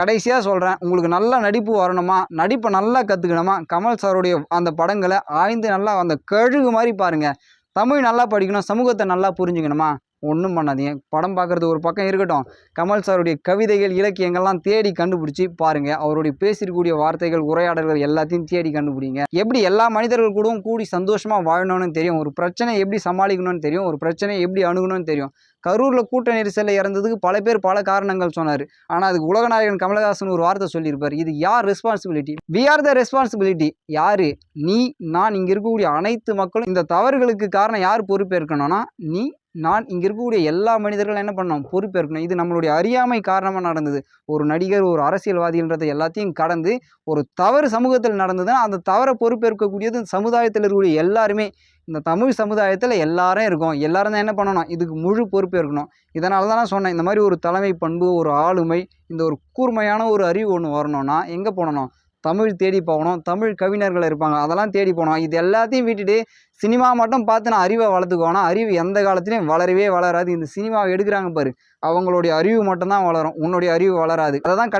கடைசியாக சொல்கிறேன் உங்களுக்கு நல்லா நடிப்பு வரணுமா? நடிப்பை நல்லா கற்றுக்கணுமா கமல் சாருடைய அந்த படங்களை ஆய்ந்து நல்லா அந்த கழுகு மாதிரி பாருங்கள் தமிழ் நல்லா படிக்கணும் சமூகத்தை நல்லா புரிஞ்சுக்கணுமா? ஒன்றும் பண்ணாதீங்க. படம் பார்க்குறது ஒரு பக்கம் இருக்கட்டும். கமல் சாருடைய கவிதைகள் இலக்கியங்கள்லாம் தேடி கண்டுபிடிச்சி பாருங்கள் அவருடைய பேசியிருக்கக்கூடிய வார்த்தைகள் உரையாடல்கள் எல்லாத்தையும் தேடி கண்டுபிடிங்க. எப்படி எல்லா மனிதர்கள் கூடவும் கூடி சந்தோஷமாக வாழணும்னு தெரியும்? ஒரு பிரச்சனை எப்படி சமாளிக்கணும்னு தெரியும்? ஒரு பிரச்சனையை எப்படி அணுகணும்னு தெரியும்? கரூரில் கூட்ட நெரிசலில் இறந்ததுக்கு பல பேர் பல காரணங்கள் சொன்னார். ஆனால் அதுக்கு உலகநாயகன் கமலஹாசன் ஒரு வார்த்தை சொல்லியிருப்பார். இது யார் responsibility we are the responsibility யார்? நீ நான் இங்கே இருக்கக்கூடிய அனைத்து மக்களும் இந்த தவறுகளுக்கு காரணம் யார் பொறுப்பேற்கணும்னா நீ நான் இங்கே இருக்கக்கூடிய எல்லா மனிதர்களும் என்ன பண்ணோம் பொறுப்பேற்கணும். இது நம்மளுடைய அறியாமை காரணமாக நடந்தது. ஒரு நடிகர் ஒரு அரசியல்வாதின்றதை எல்லாத்தையும் கடந்து ஒரு தவறு சமூகத்தில் நடந்ததுன்னா அந்த தவறை பொறுப்பேற்கக்கூடியது சமுதாயத்தில் இருக்கக்கூடிய எல்லாருமே இந்த தமிழ் சமுதாயத்தில் எல்லாரும் இருக்கோம். எல்லாரும் தான் என்ன பண்ணணும்? இதுக்கு முழு பொறுப்பு இருக்கணும் இதனால தான் நான் சொன்னேன். இந்த மாதிரி ஒரு தலைமை பண்பு ஒரு ஆளுமை இந்த ஒரு கூர்மையான ஒரு அறிவு ஒன்று வரணும்னா எங்கே போனணும்? தமிழ் தேடி போகணும் தமிழ் கவிஞர்கள் இருப்பாங்க அதெல்லாம் தேடி போகணும். இது எல்லாத்தையும் விட்டுட்டு சினிமா மட்டும் பார்த்து நான் அறிவை வளர்த்துக்கோனா அறிவு எந்த காலத்துலையும் வளரவே வளராது. இந்த சினிமாவை எடுக்கிறாங்க பாரு அவங்களுடைய அறிவு மட்டும்தான் வளரும். உன்னுடைய அறிவு வளராது. அதை தான் கடை